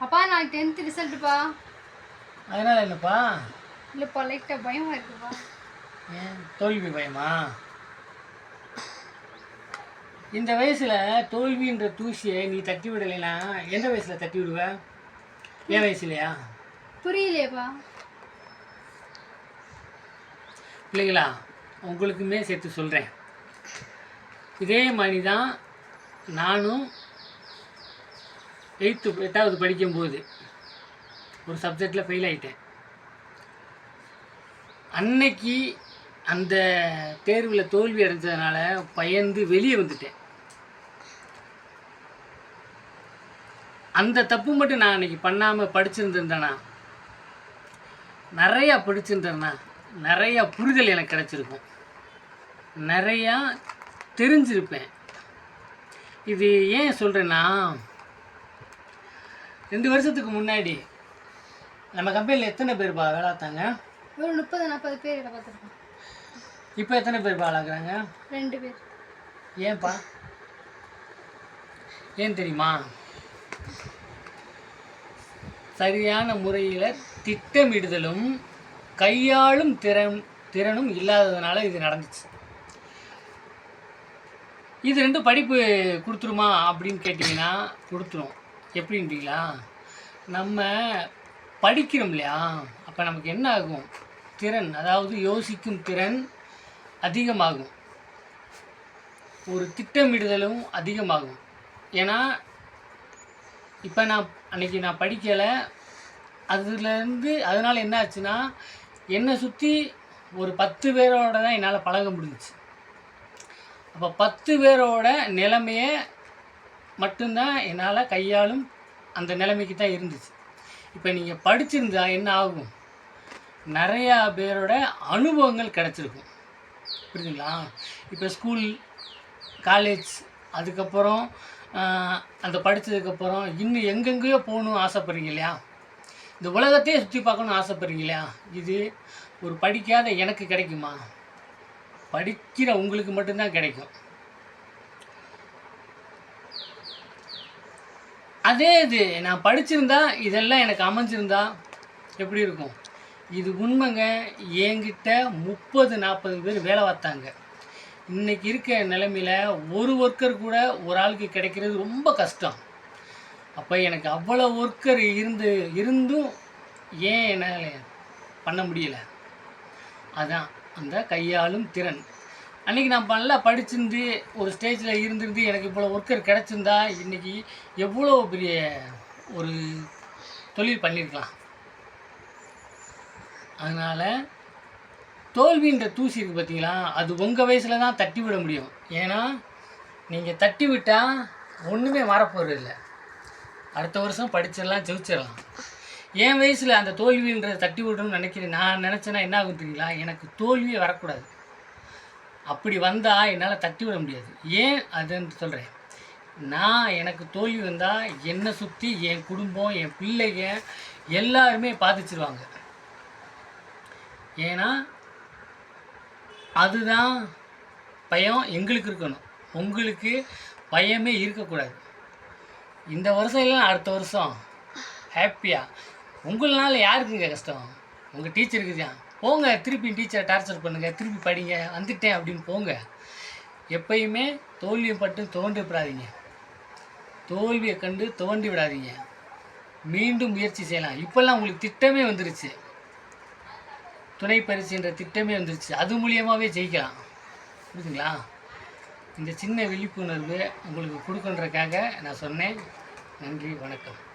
அப்பா நான் டென்த் ரிசல்ட்டுப்பா அதனால் என்னப்பா இல்லைப்பா லைட்டாக பயமா இருக்குப்பா. ஏன்? தோல்வி பயமா? இந்த வயசில் தோல்வின்ற தூசியை நீ தட்டி விடலைன்னா எந்த வயசில் தட்டி விடுவ? என் வயசுலையா? புரியலையேப்பா. பிள்ளைங்களா உங்களுக்குமே சேர்த்து சொல்கிறேன் இதே மாதிரி தான் நானும் எயித்து எட்டாவது படிக்கும்போது ஒரு சப்ஜெக்டில் ஃபெயில் ஆகிட்டேன் அன்னைக்கு அந்த தேர்வில் தோல்வி அடைஞ்சதுனால பயந்து வெளியே வந்துட்டேன். அந்த தப்பு மட்டும் நான் அன்றைக்கி பண்ணாமல் படிச்சிருந்திருந்தேனா? நிறையா படிச்சிருந்தேன்னா நிறையா புரிதல் எனக்கு கிடச்சிருக்கும். நிறையா தெரிஞ்சிருப்பேன். இது ஏன் சொல்கிறேன்னா ரெண்டு வருஷத்துக்கு முன்னாடி நம்ம கம்பெனியில் எத்தனை பேர்ப்பா வேலை பார்த்தாங்க ஒரு முப்பது நாற்பது பேர் வேலை பார்த்துருக்கோம். இப்போ எத்தனை பேர் வேலை பார்க்குறாங்க ரெண்டு பேர். ஏன்பா? ஏன் தெரியுமா? சரியான முறையில் திட்டமிடுதலும் கையாளும் திறன் திறனும் இல்லாததுனால இது நடந்துச்சு. இது ரெண்டும் படிப்பு கொடுத்துருமா அப்படின்னு கேட்டிங்கன்னா கொடுத்துரும். எப்படின்றீங்களா? நம்ம படிக்கிறோம் இல்லையா? அப்போ நமக்கு என்ன ஆகும் திறன் அதாவது யோசிக்கும் திறன் அதிகமாகும். ஒரு திட்டமிடுதலும் அதிகமாகும். ஏன்னா இப்போ நான் அன்னைக்கு நான் படிக்கலை. அதுலேருந்து அதனால் என்ன ஆச்சுன்னா என்னை சுற்றி ஒரு பத்து பேரோட தான் என்னால் பழக முடிஞ்சுச்சு. அப்போ பத்து பேரோட நிலைமையை மட்டும்தான் என்னால் கையாளும் அந்த நிலைமைக்கு தான் இருந்துச்சு. இப்போ நீங்கள் படிச்சிருந்தா என்ன ஆகும்? நிறையா பேரோட அனுபவங்கள் கிடச்சிருக்கும். புரியுதுங்களா? இப்போ ஸ்கூல் காலேஜ் அதுக்கப்புறம் அந்த படித்ததுக்கப்புறம் இன்னும் எங்கெங்கேயோ போகணும்னு ஆசைப்படுறீங்க இல்லையா? இந்த உலகத்தையே சுற்றி பார்க்கணும்னு ஆசைப்படுறீங்க இல்லையா? இது ஒரு படிக்காத எனக்கு கிடைக்குமா? படிக்கிற உங்களுக்கு மட்டும்தான் கிடைக்கும். அதே இது நான் படிச்சிருந்தா இதெல்லாம் எனக்கு அமைஞ்சிருந்தா எப்படி இருக்கும்? இது உண்மைங்க என்கிட்ட முப்பது நாற்பது பேர் வேலை பார்த்தாங்க. இன்றைக்கி இருக்க நிலமையில் ஒரு ஒர்க்கர் கூட ஒரு ஆளுக்கு கிடைக்கிறது ரொம்ப கஷ்டம். அப்போ எனக்கு அவ்வளோ ஒர்க்கர் இருந்து இருந்தும் ஏன் என்னால் பண்ண முடியல? அதான் அந்த கையாளும் திறன். அன்றைக்கி நான் நல்லா படிச்சிருந்து ஒரு ஸ்டேஜில் இருந்திருந்து எனக்கு இவ்வளோ ஒர்க்கர் கிடச்சிருந்தா இன்றைக்கி எவ்வளோ பெரிய ஒரு தொழில் பண்ணியிருக்கலாம் அதனால் தோல்வின்ற தூசி இருக்குது பார்த்தீங்களா அது உங்கள் வயசில் தான் தட்டி விட முடியும். ஏன்னா நீங்கள் தட்டி விட்டால் ஒன்றுமே மாறப்போகிறது இல்லை. அடுத்த வருஷம் படிச்சிடலாம் ஜெயிச்சிடலாம். என் வயசில் அந்த தோல்வின்றதை தட்டி விடணும்னு நினைக்கிறேன் நான் நினச்சேன்னா என்ன ஆகும் தெரியுங்களா? எனக்கு தோல்வியே வரக்கூடாது. அப்படி வந்தால் என்னால் தட்டி விட முடியாது. ஏன் அதுன்னு சொல்கிறேன் நான் எனக்கு தோல்வி வந்தால் என்னை சுற்றி என் குடும்பம் என் பிள்ளைங்க எல்லாருமே பாதிச்சிருவாங்க. ஏன்னா அதுதான் பயம் எங்களுக்கு இருக்கணும். உங்களுக்கு பயமே இருக்கக்கூடாது. இந்த வருஷம் இல்லை அடுத்த வருஷம். ஹாப்பியாக உங்களால் யாருக்குங்க கஷ்டம்? உங்கள் டீச்சருக்கு தான். போங்க திருப்பி டீச்சரை டார்ச்சர் பண்ணுங்கள் திருப்பி படிங்க வந்துட்டேன் அப்படின்னு போங்க. எப்பயுமே தோல்வியை பட்டு தோண்டி விடாதீங்க. தோல்வியை கண்டு தோண்டி விடாதீங்க. மீண்டும் முயற்சி செய்யலாம். இப்போல்லாம் உங்களுக்கு திட்டமே வந்துருச்சு. துணை பரிசுன்ற திட்டமே வந்துருச்சு. அது மூலியமாகவே ஜெயிக்கலாம். புரியுதுங்களா? இந்த சின்ன விழிப்புணர்வு உங்களுக்கு கொடுக்குன்றக்காக நான் சொன்னேன். நன்றி வணக்கம்.